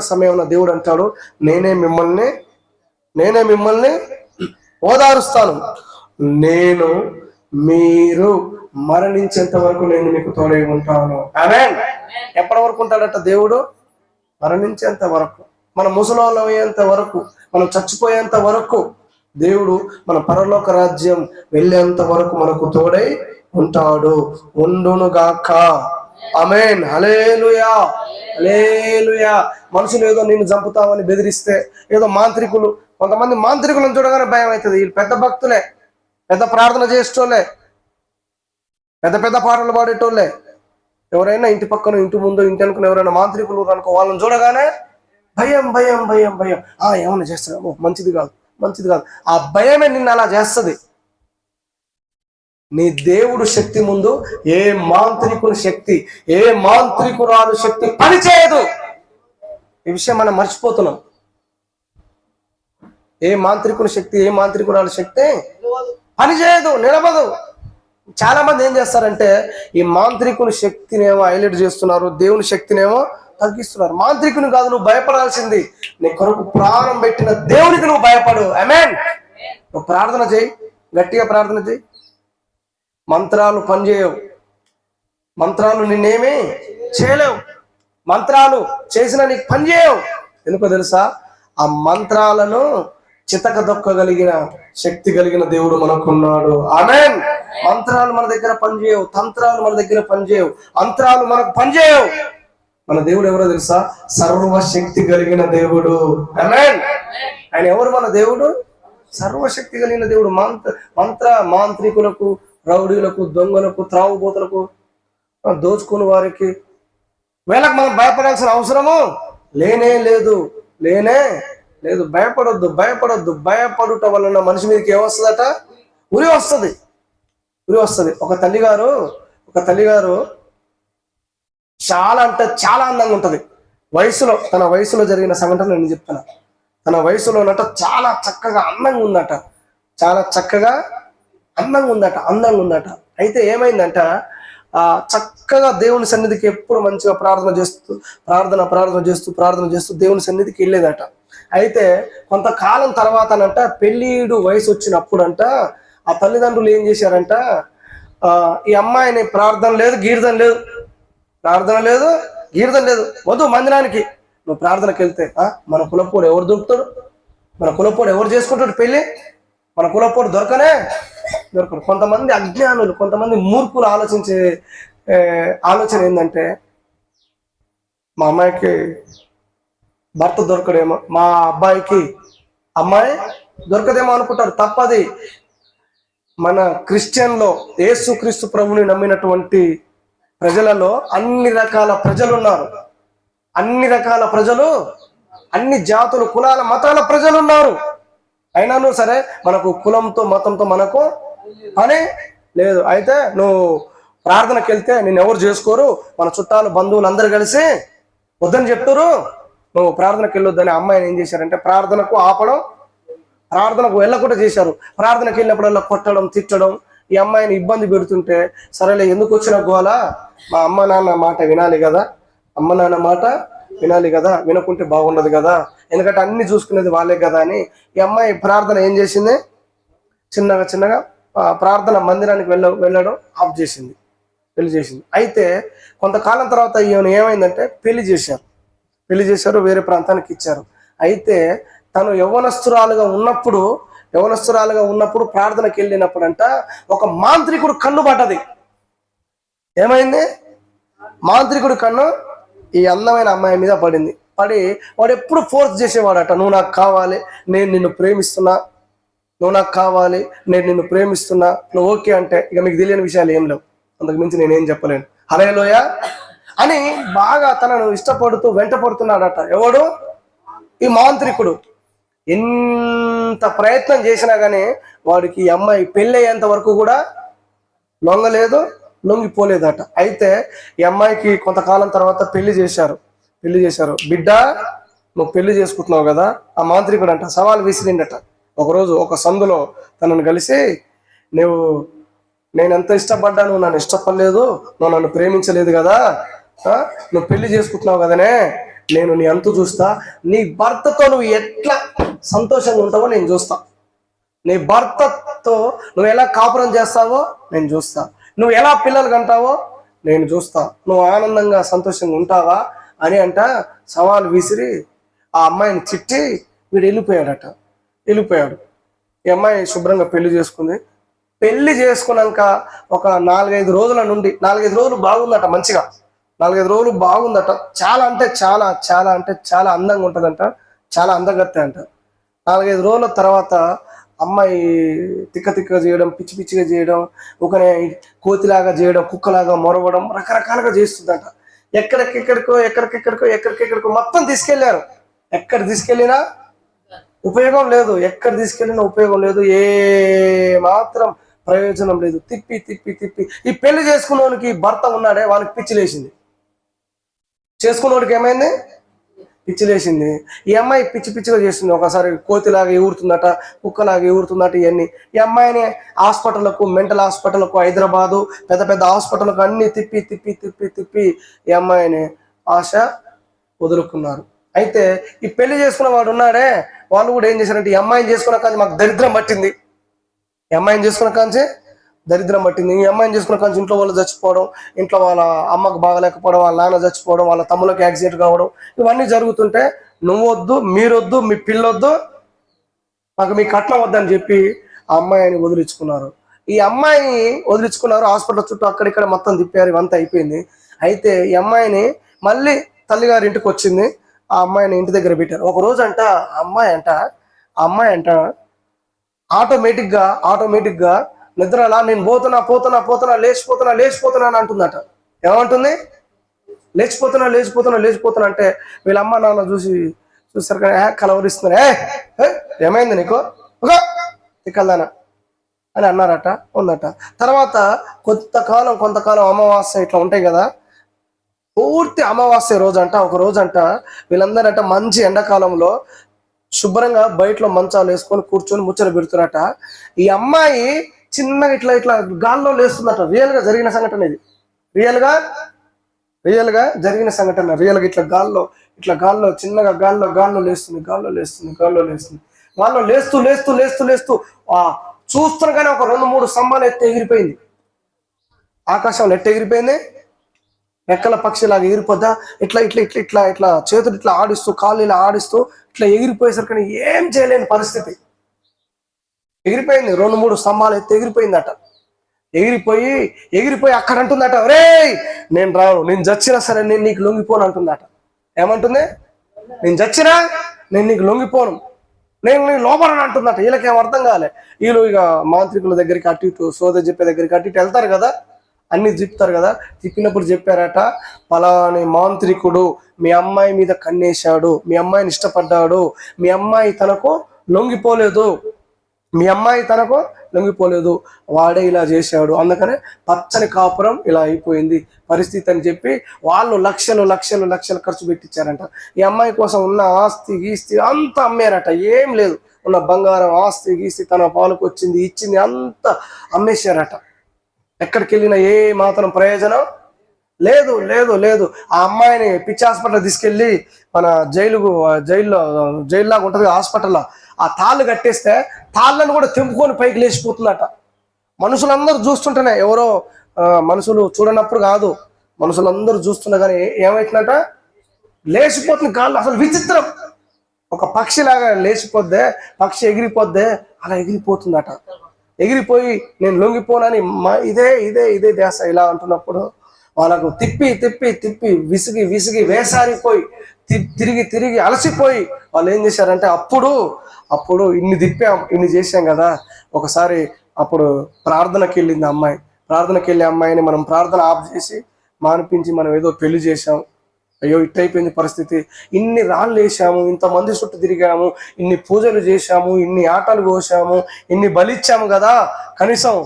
సమయంలో దేవుడు అంటాడు నేనే మిమ్మల్ని నేనే మిమ్మల్ని ఓదారుస్తాను. నేను మీరు మరణించేంత వరకు నేను మీకు తోడై ఉంటాను. ఆమేన్ ఎప్పటి వరకు ఉంటాడట దేవుడు? మరణించేంత వరకు. మన ముసలోళ్ళు అయ్యేంత వరకు మనం చచ్చిపోయేంత వరకు దేవుడు మన పరలోక రాజ్యం వెళ్ళేంత వరకు మనకు తోడై ఉంటాడు. ఉండునుగాక. అమేన్ హలేలుయా హలేలుయా మనుషులు ఏదో నిన్ను చంపుతామని బెదిరిస్తే ఏదో మాంత్రికులు కొంతమంది మాంత్రికులను చూడగానే భయం అవుతుంది. వీళ్ళు పెద్ద భక్తులే పెద్ద ప్రార్థన చేసేటోళ్ళే పెద్ద పెద్ద పాటలు పాడేటోళ్ళే. ఎవరైనా ఇంటి పక్కన ఇంటి ముందు ఇంటి అనుకుని ఎవరైనా మాంత్రికులు అనుకో వాళ్ళని చూడగానే భయం భయం భయం భయం. ఆ ఏమైనా చేస్తారు ఓ మంచిది కాదు మంచిది కాదు. ఆ భయమే నిన్ను అలా చేస్తుంది. నీ దేవుడు శక్తి ముందు ఏ మాంత్రికుని శక్తి ఏ మాంత్రికురాలు శక్తి పనిచేయదు. ఈ విషయం మనం మర్చిపోతున్నాం. ఏ మాంత్రికుని శక్తి ఏ మాంత్రికురాలు శక్తి పనిచేయదు నిలబదు చాలా మంది ఏం చేస్తారంటే ఈ మాంత్రికుని శక్తినేమో హైలైట్ చేస్తున్నారు దేవుని శక్తినేమో తగ్గిస్తున్నారు. మాంత్రికుని కాదు నువ్వు భయపడాల్సింది నీ కొరకు ప్రాణం పెట్టిన దేవునికి నువ్వు భయపడు. అమెన్ నువ్వు ప్రార్థన చేయి గట్టిగా ప్రార్థన చేయి. మంత్రాలు పనిచేయవు. మంత్రాలు నిన్నేమి చేయలేవు. మంత్రాలు చేసిన నీకు పనిచేయవు. ఎందుకో తెలుసా? ఆ మంత్రాలను చితక దొక్కగలిగిన శక్తి కలిగిన దేవుడు మనకున్నాడు. ఆమె మంత్రాలు మన దగ్గర పనిచేయవు. తంత్రాలు మన దగ్గర పనిచేయవు. అంతరాలు మనకు పనిచేయవు. మన దేవుడు ఎవరో తెలుసా? సర్వశక్తి కలిగిన దేవుడు. అమెన్ ఆయన ఎవరు మన దేవుడు? సర్వశక్తి కలిగిన దేవుడు. మంత్ర మంత్ర మాంత్రికులకు రౌడీలకు దొంగలకు త్రావుబోతులకు దోచుకుని వారికి. వీళ్ళకి మనం భయపడాల్సిన అవసరము లేనే లేదు లేనే లేదు. భయపడొద్దు భయపడొద్దు. భయపడుట వలన మనిషి మీదకి ఏమొస్తుందట? ఉరి వస్తుంది. ఉరి వస్తుంది. ఒక తల్లిగారు ఒక తల్లిగారు చాలా అంటే చాలా అందంగా ఉంటుంది. వయసులో తన వయసులో జరిగిన సంఘటన నేను చెప్తున్నా. తన వయసులో ఉన్నట చాలా చక్కగా అందంగా ఉందట. చాలా చక్కగా అందంగా ఉందట అందంగా ఉందట అయితే ఏమైందంట? చక్కగా దేవుని సన్నిధికి ఎప్పుడు మంచిగా ప్రార్థన చేస్తూ ప్రార్థన ప్రార్థన చేస్తూ ప్రార్థన చేస్తూ దేవుని సన్నిధికి వెళ్ళేదట. అయితే కొంతకాలం తర్వాతనంట పెళ్ళిడు వయసు వచ్చినప్పుడంట ఆ తల్లిదండ్రులు ఏం చేశారంట? ఈ అమ్మాయిని ప్రార్థన లేదు గీర్దన లేదు. ప్రార్థన లేదు గీర్దన లేదు. వద్దు మందిరానికి. నువ్వు ప్రార్థనకి వెళ్తే మన కులపోడు ఎవరు దొరుకుతాడు? మన కులపోడు ఎవరు చేసుకుంటాడు పెళ్ళి? మన కులపోడు దొరకనే? దొరకరు. కొంతమంది అజ్ఞానులు కొంతమంది మూర్ఖులు ఆలోచించే ఆలోచన ఏంటంటే మా అమ్మాయికి భర్త దొరకడేమో మా అబ్బాయికి అమ్మాయి దొరకదేమో అనుకుంటారు. తప్పది. మన క్రిస్టియన్లో యేసుక్రీస్తు ప్రభుని నమ్మినటువంటి ప్రజలలో అన్ని రకాల ప్రజలు ఉన్నారు అన్ని రకాల ప్రజలు అన్ని జాతులు కులాల మతాల ప్రజలు ఉన్నారు అయినాను సరే మనకు కులంతో మతంతో మనకు పని లేదు. అయితే నువ్వు ప్రార్థనకి వెళ్తే నేను ఎవరు చేసుకోరు? మన చుట్టాలు బంధువులు అందరు కలిసి వద్దని చెప్తారు నువ్వు ప్రార్థనకి వెళ్ళొద్దని అమ్మాయిని ఏం చేశారంటే ప్రార్థనకు ఆపడం ప్రార్థనకు వెళ్ళకుండా చేశారు. ప్రార్థనకి వెళ్ళినప్పుడల్లా కొట్టడం తిట్టడం ఈ అమ్మాయిని ఇబ్బంది పెడుతుంటే సరేలే ఎందుకు వచ్చిన గోల? మా అమ్మ నాన్న మాట వినాలి కదా. అమ్మ నాన్న మాట వినాలి కదా. వినకుంటే బాగుండదు కదా. ఎందుకంటే అన్ని చూసుకునేది వాళ్ళే కదా అని ఈ అమ్మాయి ప్రార్థన ఏం చేసింది? చిన్నగా చిన్నగా ప్రార్థన మందిరానికి వెళ్ళ వెళ్ళడం ఆఫ్ చేసింది. పెళ్ళి చేసింది. అయితే కొంతకాలం తర్వాత ఈయన ఏమైందంటే పెళ్ళి చేశారు. పెళ్ళి చేశారు వేరే ప్రాంతానికి ఇచ్చారు. అయితే తను యవనస్తురాలుగా ఉన్నప్పుడు యవనస్తురాలుగా ఉన్నప్పుడు ప్రార్థనకి వెళ్ళినప్పుడంట ఒక మాంత్రికుడు కన్ను పడ్డది. ఏమైంది? మాంత్రికుడు కన్ను ఈ అందమైన అమ్మాయి మీద పడింది. పడి వాడు ఎప్పుడు ఫోర్స్ చేసేవాడట నువ్వు నాకు కావాలి నేను నిన్ను ప్రేమిస్తున్నా నువ్వు నాకు కావాలి నేను నిన్ను ప్రేమిస్తున్నా నువ్వు ఓకే అంటే ఇక మీకు తెలియని విషయాలు ఏం లేవు. అందుకు మించి నేనేం చెప్పలేను. హలేలోయ అని బాగా తనను ఇష్టపడుతూ వెంట పడుతున్నాడట. ఎవడు? ఈ మాంత్రికుడు. ఎంత ప్రయత్నం చేసినా కానీ వాడికి ఈ అమ్మాయి పెళ్ళయ్యేంత వరకు కూడా లొంగలేదు లొంగిపోలేదట. అయితే ఈ అమ్మాయికి కొంతకాలం తర్వాత పెళ్ళి చేశారు. పెళ్ళి చేశారు. బిడ్డ నువ్వు పెళ్ళి చేసుకుంటున్నావు కదా? ఆ మాంత్రికుడు అంట సవాల్ విసిరిండట. ఒకరోజు ఒక సందులో తనను కలిసి నువ్వు నేను ఎంత ఇష్టపడ్డా నువ్వు నన్ను ఇష్టపడలేదు నువ్వు నన్ను ప్రేమించలేదు కదా నువ్వు పెళ్ళి చేసుకుంటున్నావు కదనే నేను నీ అంతు చూస్తా నీ భర్తతో నువ్వు ఎట్లా సంతోషంగా ఉంటావో నేను చూస్తా. నీ భర్తతో నువ్వు ఎలా కాపురం చేస్తావో నేను చూస్తా. నువ్వు ఎలా పిల్లలు కంటావో నేను చూస్తా. నువ్వు ఆనందంగా సంతోషంగా ఉంటావా? అని అంట సవాల్ విసిరి ఆ అమ్మాయిని చిట్టి వీడు వెళ్ళిపోయాడట. వెళ్ళిపోయాడు. ఈ అమ్మాయి శుభ్రంగా పెళ్ళి చేసుకుంది. పెళ్ళి చేసుకున్నాక ఒక నాలుగైదు రోజుల నుండి నాలుగైదు రోజులు బాగుందట మంచిగా. నాలుగైదు రోజులు బాగుందట. చాలా అంటే చాలా చాలా అంటే చాలా అందంగా ఉంటుందంట. చాలా అందగత్తే అంట. నాలుగైదు రోజుల తర్వాత అమ్మాయి తిక్క తిక్క చేయడం పిచ్చి పిచ్చిగా చేయడం ఒకనే కోతిలాగా చేయడం కుక్కలాగా మొరవడం రకరకాలుగా చేస్తుందంట. ఎక్కడికెక్కడికో ఎక్కడికెక్కడికో ఎక్కడికెక్కడికో మొత్తం తీసుకెళ్ళారు. ఎక్కడ తీసుకెళ్ళినా ఉపయోగం లేదు. ఎక్కడ తీసుకెళ్ళినా ఉపయోగం లేదు. ఏ మాత్రం ప్రయోజనం లేదు. తిప్పి తిప్పి తిప్పి. ఈ పెళ్ళి చేసుకున్నోనికి భర్త ఉన్నాడే వానికి పిచ్చి లేచింది. చేసుకున్నోడికి ఏమైంది? పిచ్చి లేచింది. ఈ అమ్మాయి పిచ్చి పిచ్చిగా చేస్తుంది. ఒకసారి కోతిలాగా ఎగురుతుందట కుక్కలాగా ఎగురుతుందట ఇవన్నీ. ఈ అమ్మాయిని హాస్పిటల్కు మెంటల్ హాస్పిటల్కు హైదరాబాదు పెద్ద పెద్ద హాస్పిటల్కు అన్ని తిప్పి తిప్పి తిప్పి తిప్పి ఈ అమ్మాయిని ఆశ వదులుకున్నారు. అయితే ఈ పెళ్ళి చేసుకున్న వాడు ఉన్నాడే వాళ్ళు కూడా ఏం చేశారంటే ఈ అమ్మాయిని చేసుకున్న కానీ మాకు దరిద్రం పట్టింది. ఈ అమ్మాయిని చేసుకున్న కాంచే దరిద్రం పట్టింది. ఈ అమ్మాయిని చేసుకున్న కాంచి ఇంట్లో వాళ్ళు చచ్చిపోవడం ఇంట్లో వాళ్ళ అమ్మకు బాగలేకపోవడం వాళ్ళ నాన్న చచ్చిపోవడం వాళ్ళ తమ్ములకు యాక్సిడెంట్ కావడం ఇవన్నీ జరుగుతుంటే నువ్వొద్దు మీరొద్దు మీ పిల్లొద్దు మాకు మీ కట్నం వద్దని చెప్పి ఆ అమ్మాయిని వదిలించుకున్నారు. ఈ అమ్మాయిని వదిలించుకున్నారు హాస్పిటల్ చుట్టూ అక్కడిక్కడ మొత్తం తిప్పారు ఇవంతా అయిపోయింది. అయితే ఈ అమ్మాయిని మళ్ళీ తల్లిగారి ఇంటికి వచ్చింది. ఆ అమ్మాయిని ఇంటి దగ్గర పెట్టారు. ఒక రోజు అంట ఆ అమ్మాయి అంట ఆ అమ్మాయి అంట ఆటోమేటిక్గా ఆటోమేటిక్గా నిద్రలా నేను పోతున్నా పోతున్నా పోతున్నా లేచిపోతున్నా లేచిపోతున్నా అని అంటుందట. ఏమంటుంది? లేచిపోతున్నా లేచిపోతున్నా లేచిపోతున్నా అంటే వీళ్ళ అమ్మ నాన్న చూసి చూస్తారు కానీ కలవరిస్తున్నారు? ఏ ఏమైంది నీకు? తిక్కల్దానా? అని అన్నారట ఉందట. తర్వాత కొంతకాలం కొంతకాలం అమావాస్య ఇట్లా ఉంటాయి కదా పూర్తి అమావాస్య రోజు అంట ఒక రోజు అంట వీళ్ళందరంట మంచి ఎండాకాలంలో శుభ్రంగా బయటలో మంచాలు వేసుకొని కూర్చొని ముచ్చట పెడుతున్నట ఈ అమ్మాయి చిన్నగా ఇట్లా ఇట్లా గాల్లో లేస్తుందట. రియల్గా జరిగిన సంఘటన ఇది. రియల్గా రియల్గా జరిగిన సంఘటన. రియల్గా ఇట్లా గాల్లో ఇట్లా గాల్లో చిన్నగా గాల్లో గాల్లో లేస్తుంది గాల్లో లేస్తుంది గాల్లో లేస్తుంది. గాల్లో లేస్తూ లేస్తూ లేస్తూ లేస్తూ ఆ చూస్తుండగానే ఒక రెండు మూడు స్తంభాలు ఎత్తి ఎగిరిపోయింది. ఆకాశంలో ఎట్ట ఎగిరిపోయింది? రెక్కల పక్షిలాగా ఎగిరిపోద్దా ఇట్లా ఇట్లా ఇట్లా ఇట్లా ఇట్లా చేతులు ఇట్లా ఆడిస్తూ కాళ్ళు ఇలా ఆడిస్తూ ఇట్లా ఎగిరిపోయేసరికి ఏం చేయలేని పరిస్థితి. ఎగిరిపోయింది రెండు మూడు స్తంభాలు ఎత్తి ఎగిరిపోయిందట. ఎగిరిపోయి ఎగిరిపోయి అక్కడ అంటుందట రే నేను రాను నేను చచ్చినా సరే నేను నీకు లొంగిపోను అంటుందట. ఏమంటుంది? నేను చచ్చినా నేను నీకు లొంగిపోను. నేను నీ లోపల అంటుందట. వీళ్ళకి అర్థం కాలే. వీళ్ళు ఇక మాంత్రికుల దగ్గరికి అటు ఇటు సోద చెప్పే దగ్గరికి అటు ఇటు వెళ్తారు కదా. అన్ని తిప్పుతారు కదా. తిప్పినప్పుడు చెప్పారట పలాని మాంత్రికుడు మీ అమ్మాయి మీద కన్నేశాడు మీ అమ్మాయిని ఇష్టపడ్డాడు మీ అమ్మాయి తనకు లొంగిపోలేదు మీ అమ్మాయి తనకు లొంగిపోలేదు వాడే ఇలా చేశాడు. అందుకనే పచ్చని కాపురం ఇలా అయిపోయింది పరిస్థితి అని చెప్పి వాళ్ళు లక్షలు లక్షలు లక్షలు ఖర్చు పెట్టించారంట ఈ అమ్మాయి కోసం ఉన్న ఆస్తి గీస్తి అంతా అమ్మారట. ఏం లేదు. ఉన్న బంగారం ఆస్తి గీస్తి తన పాలకు వచ్చింది ఇచ్చింది అంతా అమ్మేశారట. ఎక్కడికి వెళ్ళినా ఏ మాత్రం ప్రయోజనం? లేదు లేదు లేదు. ఆ అమ్మాయిని పిచ్చి హాస్పిటల్ తీసుకెళ్ళి మన జైలుకు జైల్లో జైల్లాగా ఉంటుంది హాస్పిటల్లో ఆ తాళ్ళు కట్టేస్తే తాళ్ళను కూడా తెంపుకొని పైకి లేచిపోతుందట. మనుషులందరూ చూస్తుంటేనే ఎవరో మనుషులు చూడనప్పుడు కాదు మనుషులందరూ చూస్తున్నా కానీ ఏమవుతుందట లేచిపోతుంది కాళ్ళు అసలు విచిత్రం. ఒక పక్షిలాగా లేచిపోద్దే పక్షి ఎగిరిపోద్దే అలా ఎగిరిపోతుందట. ఎగిరిపోయి నేను లొంగిపోనని మా ఇదే ఇదే ఇదే దేశ ఇలా అంటున్నప్పుడు వాళ్ళకు తిప్పి తిప్పి తిప్పి విసిగి విసిగి వేసారిపోయి తి- తిరిగి తిరిగి అలసిపోయి వాళ్ళు ఏం చేశారంటే అప్పుడు అప్పుడు ఇన్ని తిప్పాం ఇన్ని చేశాం కదా ఒకసారి అప్పుడు ప్రార్థనకి వెళ్ళింది అమ్మాయి. ప్రార్థనకి వెళ్ళే అమ్మాయిని మనం ప్రార్థన ఆఫ్ చేసి మానిపించి మనం ఏదో పెళ్ళి చేసాం అయ్యో ఇట్టయిపోయింది పరిస్థితి. ఇన్ని రాళ్ళు వేసాము ఇంతమంది చుట్టూ తిరిగాము ఇన్ని పూజలు చేశాము ఇన్ని ఆటలు కోసాము ఇన్ని బలిచ్చాము కదా. కనీసం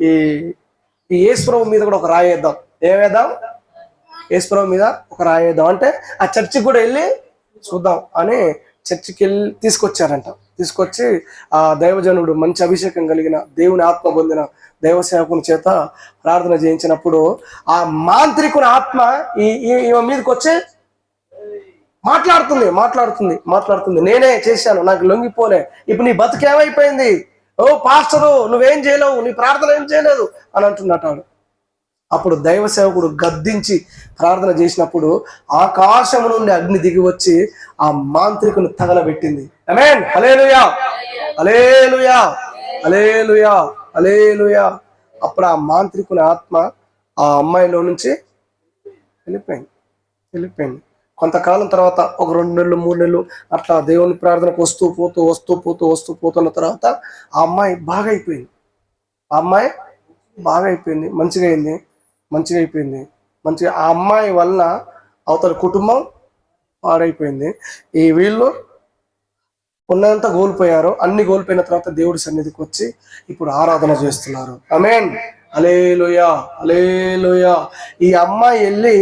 ఈ ఈ యేసుప్రభు మీద కూడా ఒక రాయేద్దాం ఏమేద్దాం యేసుప్రభు మీద ఒక రాయేద్దాం అంటే ఆ చర్చికి కూడా వెళ్ళి చూద్దాం అని చర్చికి వెళ్ళి తీసుకొచ్చారంట. తీసుకొచ్చి ఆ దైవజనుడు మంచి అభిషేకం కలిగిన దేవుని ఆత్మ పొందిన దైవసేవకుని చేత ప్రార్థన చేయించినప్పుడు ఆ మాంత్రికుని ఆత్మ ఈ ఈ- ఈమె మీదకి వచ్చి మాట్లాడుతుంది మాట్లాడుతుంది మాట్లాడుతుంది. నేనే చేశాను నాకు లొంగిపోలే. ఇప్పుడు నీ బతుకేమైపోయింది? ఓ పాస్టరు నువ్వేం చేయలేవు నీ ప్రార్థన ఏం చేయలేదు? అని అంటున్నట్టు అప్పుడు దైవ సేవకుడు గద్దించి ప్రార్థన చేసినప్పుడు ఆకాశము నుండి అగ్ని దిగి వచ్చి ఆ మాంత్రికుని తగలబెట్టింది. Amen alleluia alleluia alleluia alleluia అప్పుడు ఆ మాంత్రికుని ఆత్మ ఆ అమ్మాయిలో నుంచి వెళ్ళిపోయింది. వెళ్ళిపోయింది. కొంతకాలం తర్వాత ఒక రెండు నెలలు మూడు నెలలు అట్లా దేవుని ప్రార్థనకు వస్తూ పోతూ వస్తూ పోతూ వస్తూ పోతున్న తర్వాత ఆ అమ్మాయి బాగా అయిపోయింది ఆ అమ్మాయి బాగా అయిపోయింది మంచిగా అయింది. మంచిగా అయిపోయింది. మంచిగా ఆ అమ్మాయి వలన అవతల కుటుంబం పాడైపోయింది. ఈ వీళ్ళు ఉన్నంత కోల్పోయారు. అన్ని కోల్పోయిన తర్వాత దేవుడి సన్నిధికి వచ్చి ఇప్పుడు ఆరాధన చేస్తున్నారు. అమేన్ అలేలుయా అలేలుయా ఈ అమ్మాయి వెళ్ళి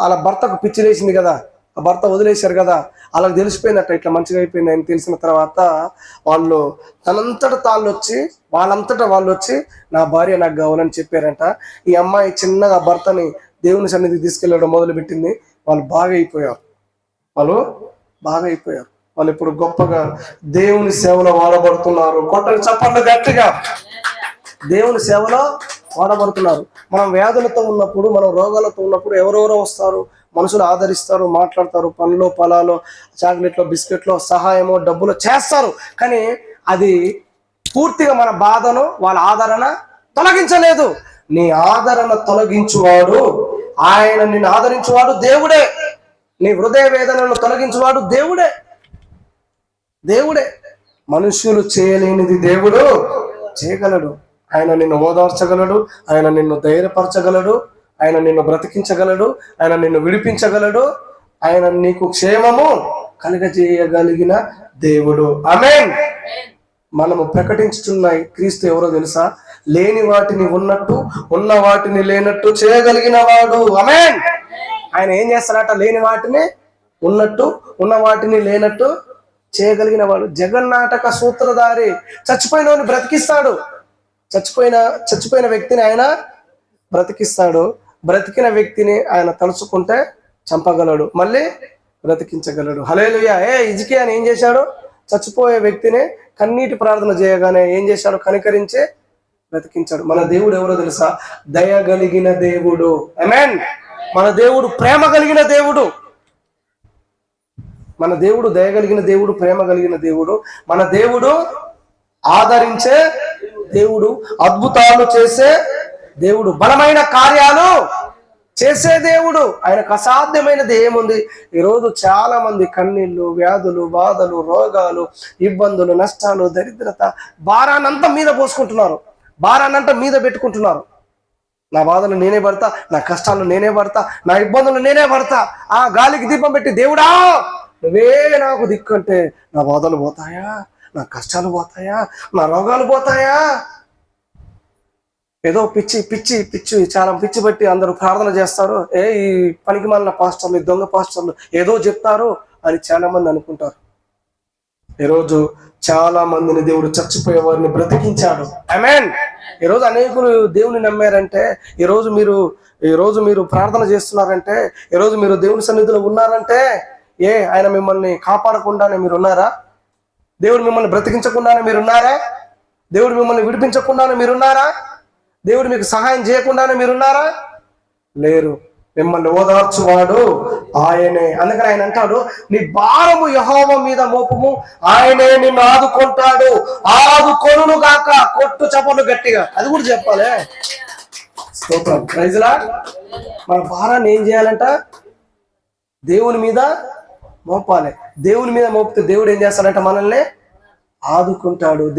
వాళ్ళ భర్తకు పిచ్చి లేచింది కదా. భర్త వదిలేశారు కదా అలా తెలిసిపోయినట్టు ఇట్లా మంచిగా అయిపోయింది అని తెలిసిన తర్వాత వాళ్ళు తనంతట తాళ్ళు వచ్చి వాళ్ళంతట వాళ్ళు వచ్చి నా భార్య నాకు కావాలని చెప్పారంట. ఈ అమ్మాయి చిన్నగా భర్తని దేవుని సన్నిధికి తీసుకెళ్ళడం మొదలుపెట్టింది. వాళ్ళు బాగా అయిపోయారు. వాళ్ళు బాగా అయిపోయారు. వాళ్ళు ఇప్పుడు గొప్పగా దేవుని సేవలో వాడబడుతున్నారు. కొట్టని చప్పట్లు గట్టిగా. దేవుని సేవలో వాడబడుతున్నారు. మనం వ్యాధులతో ఉన్నప్పుడు మనం రోగాలతో ఉన్నప్పుడు ఎవరెవరో వస్తారు. మనుషులు ఆదరిస్తారు మాట్లాడతారు పనులు పొలాలు చాక్లెట్లో బిస్కెట్లో సహాయము డబ్బులు చేస్తారు. కానీ అది పూర్తిగా మన బాధను వాళ్ళ ఆదరణ తొలగించలేదు. నీ ఆదరణ తొలగించువాడు ఆయన నిన్ను ఆదరించువాడు దేవుడే. నీ హృదయ వేదనను తొలగించువాడు దేవుడే. దేవుడే. మనుషులు చేయలేనిది దేవుడు చేయగలడు. ఆయన నిన్ను ఓదార్చగలడు ఆయన నిన్ను ధైర్యపరచగలడు. ఆయన నిన్ను బ్రతికించగలడు ఆయన నిన్ను విడిపించగలడు ఆయన నీకు క్షేమము కలుగజేయగలిగిన దేవుడు. అమెన్ మనము ప్రకటించుతున్న క్రీస్తు ఎవరో తెలుసా? లేని వాటిని ఉన్నట్టు ఉన్న వాటిని లేనట్టు చేయగలిగిన వాడు. అమెన్ ఆయన ఏం చేస్తాడట? లేని వాటిని ఉన్నట్టు ఉన్న వాటిని లేనట్టు చేయగలిగిన వాడు. జగన్నాటక సూత్రధారి చచ్చిపోయిన వాడిని బ్రతికిస్తాడు. చచ్చిపోయిన చచ్చిపోయిన వ్యక్తిని ఆయన బ్రతికిస్తాడు. బ్రతికిన వ్యక్తిని ఆయన తలుచుకుంటే చంపగలడు మళ్ళీ బ్రతికించగలడు. హలేలుయా ఏ ఇజికి అని ఏం చేశాడు? చచ్చిపోయే వ్యక్తిని కన్నీటి ప్రార్థన చేయగానే ఏం చేశాడు? కనికరించి బ్రతికించాడు. మన దేవుడు ఎవరో తెలుసా? దయ కలిగిన దేవుడు. అమెన్ మన దేవుడు ప్రేమ కలిగిన దేవుడు. మన దేవుడు దయ కలిగిన దేవుడు ప్రేమ కలిగిన దేవుడు. మన దేవుడు ఆదరించే దేవుడు అద్భుతాలు చేసే దేవుడు బలమైన కార్యాలు చేసే దేవుడు. ఆయనకు అసాధ్యమైనది ఏముంది? ఈరోజు చాలా మంది కన్నీళ్ళు వ్యాధులు బాధలు రోగాలు ఇబ్బందులు నష్టాలు దరిద్రత భారానంతా మీద పోసుకుంటున్నారు. భారానంతా మీద పెట్టుకుంటున్నారు. నా బాధలు నేనే పడతా నా కష్టాలు నేనే పడతా నా ఇబ్బందులు నేనే పడతా. ఆ గాలికి దీపం పెట్టి దేవుడా నువ్వే నాకు దిక్కంటే నా బాధలు పోతాయా? నా కష్టాలు పోతాయా? నా రోగాలు పోతాయా? ఏదో పిచ్చి పిచ్చి పిచ్చి చాలా పిచ్చి పెట్టి అందరూ ప్రార్థన చేస్తారు. ఏ ఈ పనికి మాలిన పాస్టర్లు ఈ దొంగ పాస్టర్లు ఏదో చెప్తారు అని చాలా మంది అనుకుంటారు. ఈరోజు చాలా మందిని దేవుడు చచ్చిపోయే వారిని బ్రతికించాడు. అమెన్ ఈరోజు అనేకులు దేవుని నమ్మారంటే ఈరోజు మీరు ఈ రోజు మీరు ప్రార్థన చేస్తున్నారంటే ఈరోజు మీరు దేవుని సన్నిధిలో ఉన్నారంటే ఏ ఆయన మిమ్మల్ని కాపాడకుండానే మీరు ఉన్నారా? దేవుడు మిమ్మల్ని బ్రతికించకుండానే మీరు ఉన్నారా? దేవుడు మిమ్మల్ని విడిపించకుండానే మీరున్నారా దేవుడు మీకు సహాయం చేయకుండానే మీరున్నారా? లేరు. మిమ్మల్ని ఓదార్చువాడు ఆయనే. అందుకని ఆయన అంటాడు నీ భారము యహోవ మీద మోపము. ఆయనే నిన్ను ఆదుకుంటాడు. ఆదుకొనును గాక. కొట్టు చపలు గట్టిగా. అది కూడా చెప్పాలి. స్తోత్రం. ప్రైజ్లా మన భారాన్ని ఏం చేయాలంట? దేవుని మీద మోపాలి. దేవుని మీద మోపితే దేవుడు ఏం చేస్తాడంట మనల్ని ఆదుకుంటాడు.